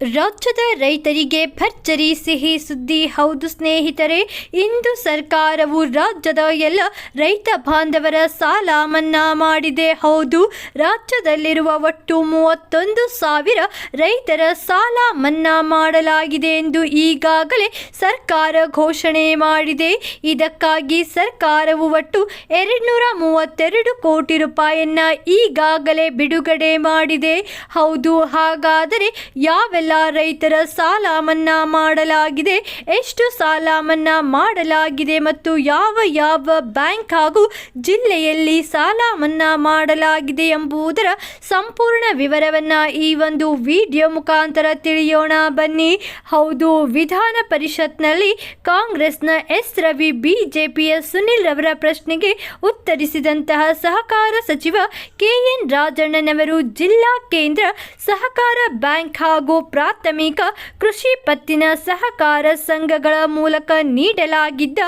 ರಾಜ್ಯದ ರೈತರಿಗೆ ಭರ್ಜರಿ ಸಿಹಿ ಸುದ್ದಿ. ಹೌದು ಸ್ನೇಹಿತರೆ, ಇಂದು ಸರ್ಕಾರವು ರಾಜ್ಯದ ಎಲ್ಲ ರೈತ ಬಾಂಧವರ ಸಾಲ ಮನ್ನಾ ಮಾಡಿದೆ. ಹೌದು, ರಾಜ್ಯದಲ್ಲಿರುವ ಒಟ್ಟು ಮೂವತ್ತೊಂದು ಸಾವಿರ ರೈತರ ಸಾಲ ಮನ್ನಾ ಮಾಡಲಾಗಿದೆ ಎಂದು ಈಗಾಗಲೇ ಸರ್ಕಾರ ಘೋಷಣೆ ಮಾಡಿದೆ. ಇದಕ್ಕಾಗಿ ಸರ್ಕಾರವು ಒಟ್ಟು ಎರಡ್ನೂರ ಮೂವತ್ತೆರಡು ಕೋಟಿ ರೂಪಾಯಿಯನ್ನ ಈಗಾಗಲೇ ಬಿಡುಗಡೆ ಮಾಡಿದೆ. ಹೌದು, ಹಾಗಾದರೆ ಯಾವೆಲ್ಲ ರೈತರ ಸಾಲ ಮನ್ನಾ ಮಾಡಲಾಗಿದೆ. ಎಷ್ಟು ಸಾಲ ಮನ್ನಾ ಮಾಡಲಾಗಿದೆ ಮತ್ತು ಯಾವ ಯಾವ ಬ್ಯಾಂಕ್ ಹಾಗೂ ಜಿಲ್ಲೆಯಲ್ಲಿ ಸಾಲ ಮನ್ನಾ ಮಾಡಲಾಗಿದೆ ಎಂಬುದರ ಸಂಪೂರ್ಣ ವಿವರವನ್ನ ಈ ಒಂದು ವಿಡಿಯೋ ಮುಖಾಂತರ ತಿಳಿಯೋಣ ಬನ್ನಿ. ಹೌದು, ವಿಧಾನ ಪರಿಷತ್ನಲ್ಲಿ ಕಾಂಗ್ರೆಸ್ನ ಎಸ್. ರವಿ, ಬಿಜೆಪಿಯ ಸುನಿಲ್ ರವರ ಪ್ರಶ್ನೆಗೆ ಉತ್ತರಿಸಿದಂತಹ ಸಹಕಾರ ಸಚಿವ ಕೆಎನ್ ರಾಜಣ್ಣನವರು ಜಿಲ್ಲಾ ಕೇಂದ್ರ ಸಹಕಾರ ಬ್ಯಾಂಕ್ ಹಾಗೂ ಪ್ರಾಥಮಿಕ ಕೃಷಿ ಪತ್ತಿನ ಸಹಕಾರ ಸಂಘಗಳ ಮೂಲಕ ನೀಡಲಾಗಿದ್ದ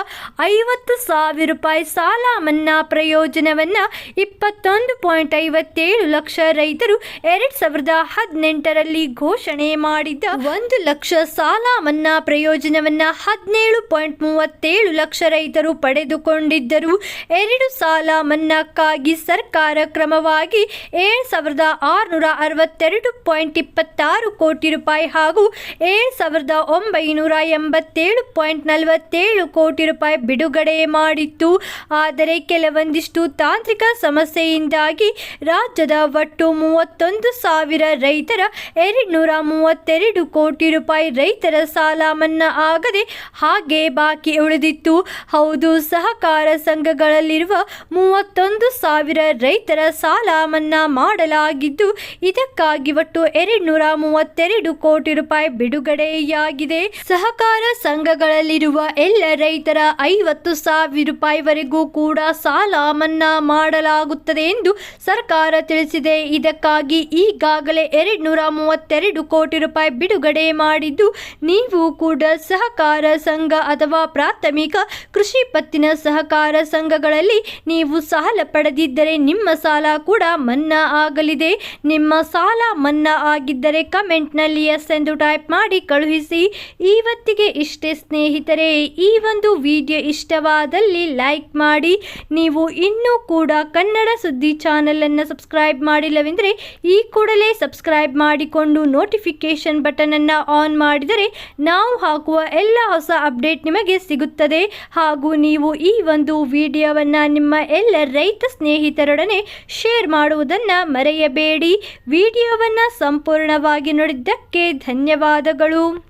ಐವತ್ತು ಸಾವಿರ ರೂಪಾಯಿ ಸಾಲ ಮನ್ನಾ ಪ್ರಯೋಜನವನ್ನ ಇಪ್ಪತ್ತೊಂದು ಪಾಯಿಂಟ್ ಐವತ್ತೇಳು ಲಕ್ಷ ರೈತರು ಎರಡ್ ಸಾವಿರದ ಹದಿನೆಂಟರಲ್ಲಿ ಘೋಷಣೆ ಮಾಡಿದ್ದ ಒಂದು ಲಕ್ಷ ಸಾಲ ಮನ್ನಾ ಪ್ರಯೋಜನವನ್ನ ಹದಿನೇಳು ಪಾಯಿಂಟ್ ಮೂವತ್ತೇಳು ಲಕ್ಷ ರೈತರು ಪಡೆದುಕೊಂಡಿದ್ದರು. ಎರಡು ಸಾಲ ಮನ್ನಾಕ್ಕಾಗಿ ಸರ್ಕಾರ ಕ್ರಮವಾಗಿ ಏಳು ಸಾವಿರದ ಆರುನೂರ ಅರವತ್ತೆರಡು ಪಾಯಿಂಟ್ ಇಪ್ಪತ್ತಾರು ಕೋಟಿ ರೂಪಾಯಿ ಹಾಗೂ ಏಳು ಸಾವಿರದ ಒಂಬೈನೂರ ಎಂಬತ್ತೇಳು ಪಾಯಿಂಟ್ ನಲವತ್ತೇಳು ಕೋಟಿ ರೂಪಾಯಿ ಬಿಡುಗಡೆ ಮಾಡಿತ್ತು. ಆದರೆ ಕೆಲವೊಂದಿಷ್ಟು ತಾಂತ್ರಿಕ ಸಮಸ್ಯೆಯಿಂದಾಗಿ ರಾಜ್ಯದ ಒಟ್ಟು ಮೂವತ್ತೊಂದು ಸಾವಿರ ರೈತರ ಎರಡ್ನೂರ ಮೂವತ್ತೆರಡು ಕೋಟಿ ರೂಪಾಯಿ ರೈತರ ಸಾಲ ಮನ್ನಾ ಆಗದೆ ಹಾಗೆ ಬಾಕಿ ಉಳಿದಿತ್ತು. ಹೌದು, ಸಹಕಾರ ಸಂಘಗಳಲ್ಲಿರುವ ಮೂವತ್ತೊಂದು ಸಾವಿರ ರೈತರ ಸಾಲ ಮನ್ನಾ ಮಾಡಲಾಗಿದ್ದು, ಇದಕ್ಕಾಗಿ ಒಟ್ಟು ಎರಡ್ನೂರ ಮೂವತ್ತೆರಡು ಕೋಟಿ ರೂಪಾಯಿ ಬಿಡುಗಡೆಯಾಗಿದೆ. ಸಹಕಾರ ಸಂಘಗಳಲ್ಲಿರುವ ಎಲ್ಲ ರೈತರ ಐವತ್ತು ಸಾವಿರ ರೂಪಾಯಿವರೆಗೂ ಕೂಡ ಸಾಲ ಮನ್ನಾ ಮಾಡಲಾಗುತ್ತದೆ ಎಂದು ಸರ್ಕಾರ ತಿಳಿಸಿದೆ. ಇದಕ್ಕಾಗಿ ಈಗಾಗಲೇ ಎರಡ್ನೂರ ಮೂವತ್ತೆರಡು ಕೋಟಿ ರೂಪಾಯಿ ಬಿಡುಗಡೆ ಮಾಡಿದ್ದು, ನೀವು ಕೂಡ ಸಹಕಾರ ಸಂಘ ಅಥವಾ ಪ್ರಾಥಮಿಕ ಕೃಷಿ ಪತ್ತಿನ ಸಹಕಾರ ಸಂಘಗಳಲ್ಲಿ ನೀವು ಸಾಲ ಪಡೆದಿದ್ದರೆ ನಿಮ್ಮ ಸಾಲ ಕೂಡ ಮನ್ನಾ ಆಗಲಿದೆ. ನಿಮ್ಮ ಸಾಲ ಮನ್ನಾ ಆಗಿದ್ದರೆ ಕಮೆಂಟ್ನಲ್ಲಿ ಎಸ್ ಎಂದು ಟೈಪ್ ಮಾಡಿ ಕಳುಹಿಸಿ. ಇವತ್ತಿಗೆ ಇಷ್ಟೇ ಸ್ನೇಹಿತರೆ, ಈ ಒಂದು ವಿಡಿಯೋ ಇಷ್ಟವಾದಲ್ಲಿ ಲೈಕ್ ಮಾಡಿ. ನೀವು ಇನ್ನೂ ಕೂಡ ಕನ್ನಡ ಸುದ್ದಿ ಚಾನಲನ್ನು ಸಬ್ಸ್ಕ್ರೈಬ್ ಮಾಡಿಲ್ಲವೆಂದರೆ, ಈ ಕೂಡಲೇ ಸಬ್ಸ್ಕ್ರೈಬ್ ಮಾಡಿಕೊಂಡು ನೋಟಿಫಿಕೇಷನ್ ಬಟನನ್ನು ಆನ್ ಮಾಡಿದರೆ ನಾವು ಹಾಕುವ ಎಲ್ಲ ಹೊಸ ಅಪ್ಡೇಟ್ ನಿಮಗೆ ಸಿಗುತ್ತದೆ. ಹಾಗೂ ನೀವು ಈ ಒಂದು ವಿಡಿಯೋವನ್ನು ನಿಮ್ಮ ಎಲ್ಲ ರೈತ ಸ್ನೇಹಿತರೊಡನೆ ಶೇರ್ ಮಾಡುವುದನ್ನು ಮರೆಯಬೇಡಿ. ವಿಡಿಯೋವನ್ನು ಸಂಪೂರ್ಣವಾಗಿ ನೋಡಿದ್ದಕ್ಕೆ ಧನ್ಯವಾದಗಳು.